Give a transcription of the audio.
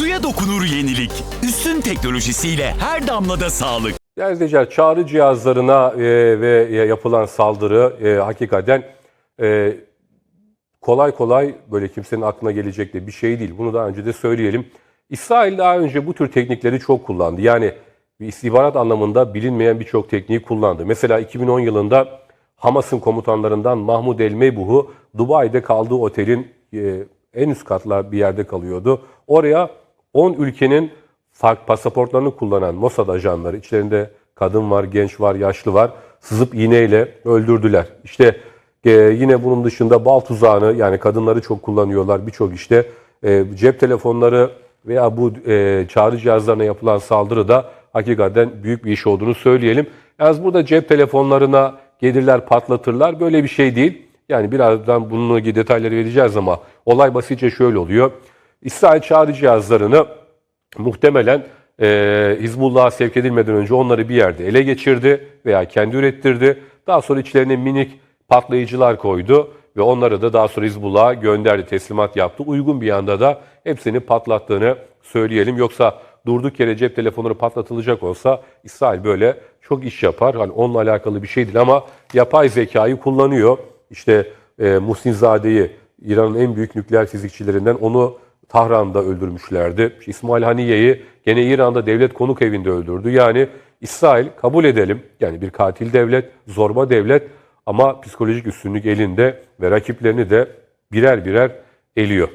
Suya dokunur yenilik. Üstün teknolojisiyle her damlada sağlık. Değerli izleyiciler, çağrı cihazlarına e, ve yapılan saldırı e, hakikaten e, kolay kolay böyle kimsenin aklına gelecek de bir şey değil. Bunu daha önce de söyleyelim. İsrail daha önce bu tür teknikleri çok kullandı. Yani bir istihbarat anlamında bilinmeyen birçok tekniği kullandı. Mesela 2010 yılında Hamas'ın komutanlarından Mahmud El Mebuh'u Dubai'de kaldığı otelin e, en üst katlar bir yerde kalıyordu. Oraya 10 ülkenin farklı pasaportlarını kullanan Mossad ajanları, içlerinde kadın var, genç var, yaşlı var, sızıp iğneyle öldürdüler. İşte e, yine bunun dışında bal tuzağını yani kadınları çok kullanıyorlar birçok işte. E, cep telefonları veya bu e, çağrı cihazlarına yapılan saldırı da hakikaten büyük bir iş olduğunu söyleyelim. Yalnız burada cep telefonlarına gelirler patlatırlar böyle bir şey değil. Yani birazdan bununla ilgili detayları vereceğiz ama olay basitçe şöyle oluyor. İsrail çağrı cihazlarını muhtemelen e, Hizbullah'a sevk edilmeden önce onları bir yerde ele geçirdi veya kendi ürettirdi. Daha sonra içlerine minik patlayıcılar koydu ve onları da daha sonra Hizbullah'a gönderdi, teslimat yaptı. Uygun bir anda da hepsini patlattığını söyleyelim. Yoksa durduk yere cep telefonları patlatılacak olsa İsrail böyle çok iş yapar. Hani onunla alakalı bir şey değil ama yapay zekayı kullanıyor. İşte e, Muhsinzade'yi İran'ın en büyük nükleer fizikçilerinden onu Tahran'da öldürmüşlerdi. İsmail Haniye'yi gene İran'da devlet konuk evinde öldürdü. Yani İsrail kabul edelim yani bir katil devlet, zorba devlet ama psikolojik üstünlük elinde ve rakiplerini de birer birer eliyor.